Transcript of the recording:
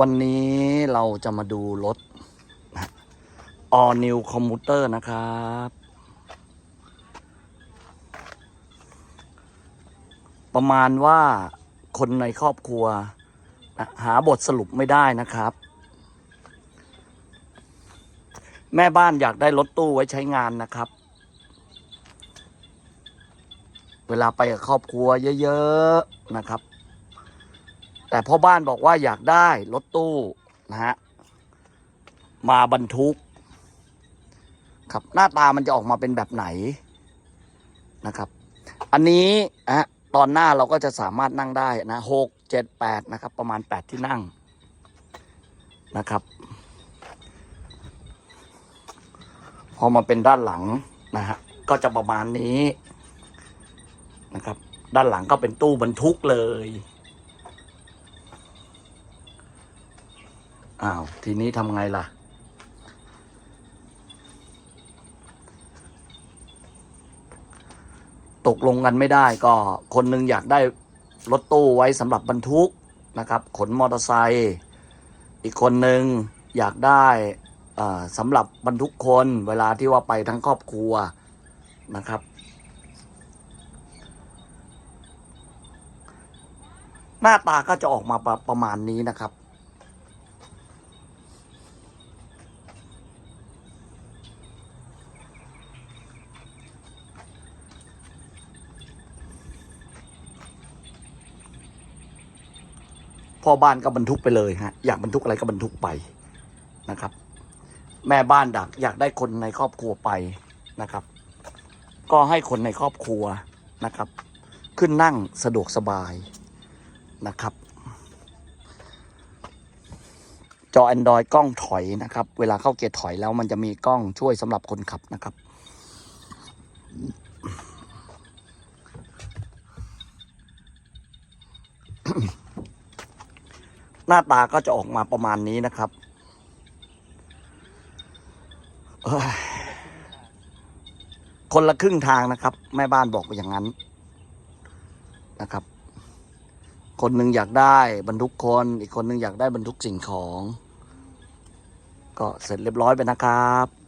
วันนี้เราจะมาดูรถ All New Commuter นะครับ ประมาณว่าคนในครอบครัวนะหาบทสรุปไม่ได้นะครับ แม่บ้านอยากได้รถตู้ไว้ใช้งานนะครับ เวลาไปกับครอบครัวเยอะ ๆ นะครับ แต่พ่อบ้านบอกว่าอยากได้รถตู้นะฮะมาบรรทุก ครับหน้าตามันจะออกมาเป็นแบบไหนนะครับ อันนี้อะตอนหน้าเราก็จะสามารถนั่งได้นะหกเจ็ดแปดนะครับ ประมาณแปดที่นั่งนะครับ พอมาเป็นด้านหลังนะฮะก็จะประมาณนี้นะครับ ด้านหลังก็เป็นตู้บรรทุกเลย อ้าว ทีนี้ทำไงล่ะ ตกลงกันไม่ได้ก็คนหนึงอยากได้รถตู้ไว้สำหรับบรรทุกนะครับ ขนมอเตอร์ไซค์อีกคนหนึ่งอยากได้สำหรับบรรทุกคนเวลาที่ว่าไปทั้งครอบครัวนะครับ หน้าตาก็จะออกมาประประมาณนี้นะครับ พ่อบ้านก็บรรทุกไปเลยฮะอยากบรรทุกอะไรก็บรรทุกไปนะครับ แม่บ้านดักอยากได้คนในครอบครัวไปนะครับ ก็ให้คนในครอบครัวนะครับ ขึ้นนั่งสะดวกสบายนะครับ จอ Android กล้องถอยนะครับ เวลาเข้าเกียร์ถอยแล้วมันจะมีกล้องช่วยสำหรับคนขับนะครับ หน้าตาก็จะออกมาประมาณนี้นะครับคนละครึ่งทางนะครับ แม่บ้านบอกอย่างนั้นนะครับ คนหนึ่งอยากได้บรรทุกคน อีกคนหนึ่งอยากได้บรรทุกสิ่งของ ก็เสร็จเรียบร้อยไปนะครับ